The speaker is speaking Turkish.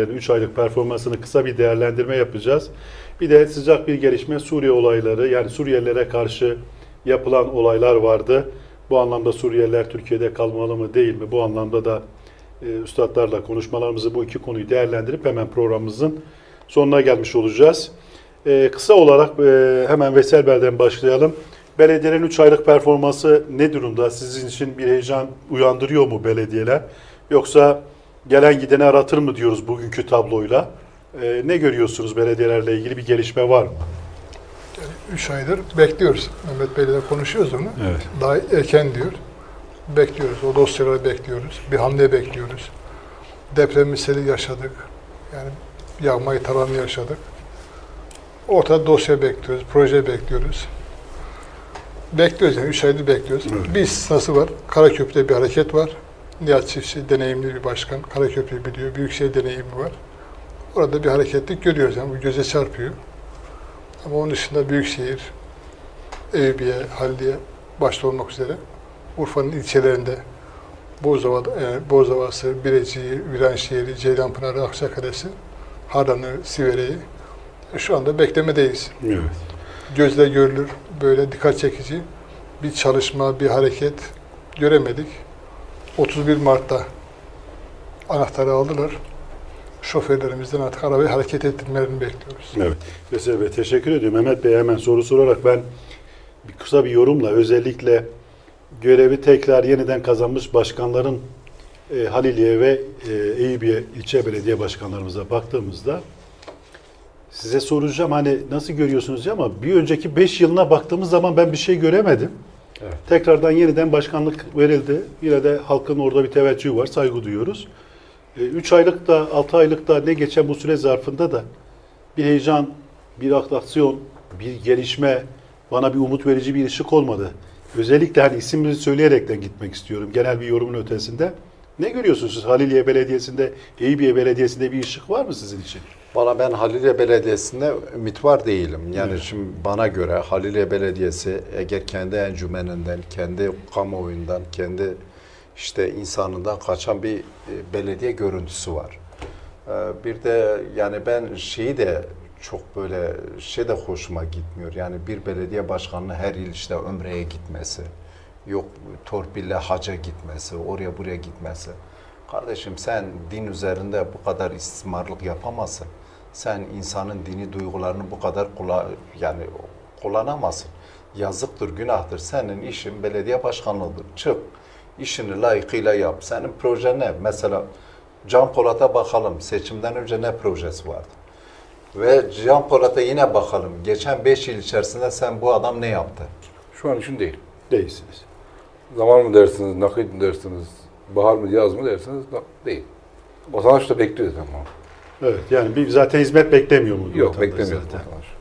3 aylık performansını kısa bir değerlendirme yapacağız. Bir de sıcak bir gelişme Suriye olayları yani Suriyelilere karşı yapılan olaylar vardı. Bu anlamda Suriyeliler Türkiye'de kalmalı mı değil mi? Bu anlamda da e, üstadlarla konuşmalarımızı bu iki konuyu değerlendirip hemen programımızın sonuna gelmiş olacağız. E, kısa olarak e, hemen Veselbel'den başlayalım. Belediyelerin 3 aylık performansı ne durumda? Sizin için bir heyecan uyandırıyor mu belediyeler? Yoksa gelen gideni aratır mı diyoruz bugünkü tabloyla? E, ne görüyorsunuz belediyelerle ilgili bir gelişme var mı? 3 aydır bekliyoruz. Mehmet Bey'le konuşuyoruz onu. Evet. Daha erken diyor. Bekliyoruz. O dosyaları bekliyoruz. Bir hamle bekliyoruz. Deprem misali yaşadık. Yani yağmayı talanı yaşadık. Ortada dosya bekliyoruz. Proje bekliyoruz. Bekliyoruz yani. 3 aydır bekliyoruz. Evet. Bir istisnası var. Karaköprü'de bir hareket var. Nihat Çiftçi deneyimli bir başkan. Karaköprü'yü biliyor. Büyükşehir deneyimi var. Orada bir hareketlik görüyoruz. Yani bu göze çarpıyor. Ama onun dışında Büyükşehir, Eyüpiye, Haliliye başta olmak üzere Urfa'nın ilçelerinde Bozova, e, Bozova'sı, Birecik'i, Viranşehir'i, Ceylanpınar'ı, Akçakalesi, Harran'ı, Sivere'yi şu anda beklemedeyiz. Evet. Gözle görülür, böyle dikkat çekici bir çalışma, bir hareket göremedik. 31 Mart'ta anahtarı aldılar. Şoförlerimizden artık arabayı hareket ettirmelerini bekliyoruz. Evet. Veysel Bey teşekkür ediyorum. Mehmet Bey hemen soru sorarak ben bir kısa bir yorumla özellikle görevi tekrar yeniden kazanmış başkanların e, Haliliye ve e, Eyüpiye ilçe belediye başkanlarımıza baktığımızda size soracağım hani nasıl görüyorsunuz diye ama bir önceki 5 yılına baktığımız zaman ben bir şey göremedim. Evet. Tekrardan yeniden başkanlık verildi. Yine de halkın orada bir teveccühü var. Saygı duyuyoruz. 3 aylık da 6 aylık da ne geçen bu süre zarfında da bir heyecan, bir atraksiyon, bir gelişme, bana bir umut verici bir ışık olmadı. Özellikle hani isimleri söyleyerekten gitmek istiyorum genel bir yorumun ötesinde. Ne görüyorsunuz siz Haliliye Belediyesi'nde, Eyüpiye Belediyesi'nde bir ışık var mı sizin için? Valla ben Halilye Belediyesi'nde ümit var değilim. Yani Evet. şimdi bana göre Halilye Belediyesi eğer kendi encümeninden, kendi kamuoyundan, kendi işte insanından kaçan bir e, belediye görüntüsü var. Ee, Bir de yani ben şeyi de çok böyle şey de hoşuma gitmiyor. Yani bir belediye başkanının her yıl işte ömreye gitmesi, yok torpille haca gitmesi, oraya buraya gitmesi. Kardeşim sen din üzerinde bu kadar istismarlık yapamazsın. Sen insanın dini duygularını bu kadar kula, yani kullanamazsın. Yazıktır, günahtır. Senin işin belediye başkanlığıdır. Çık, işini layıkıyla yap. Senin projen ne? Mesela Can Polat'a bakalım. Seçimden önce ne projesi vardı? Ve Can Polat'a yine bakalım. Geçen 5 yıl içerisinde sen bu adam ne yaptı? Şu an için değil. Değilsiniz. Zaman mı dersiniz, nakit mi dersiniz, bahar mı, yaz mı dersiniz? Değil. Vatandaş da bekliyor ama. Evet yani bir zaten hizmet beklemiyor mu? Yok beklemiyor zaten? vatandaş.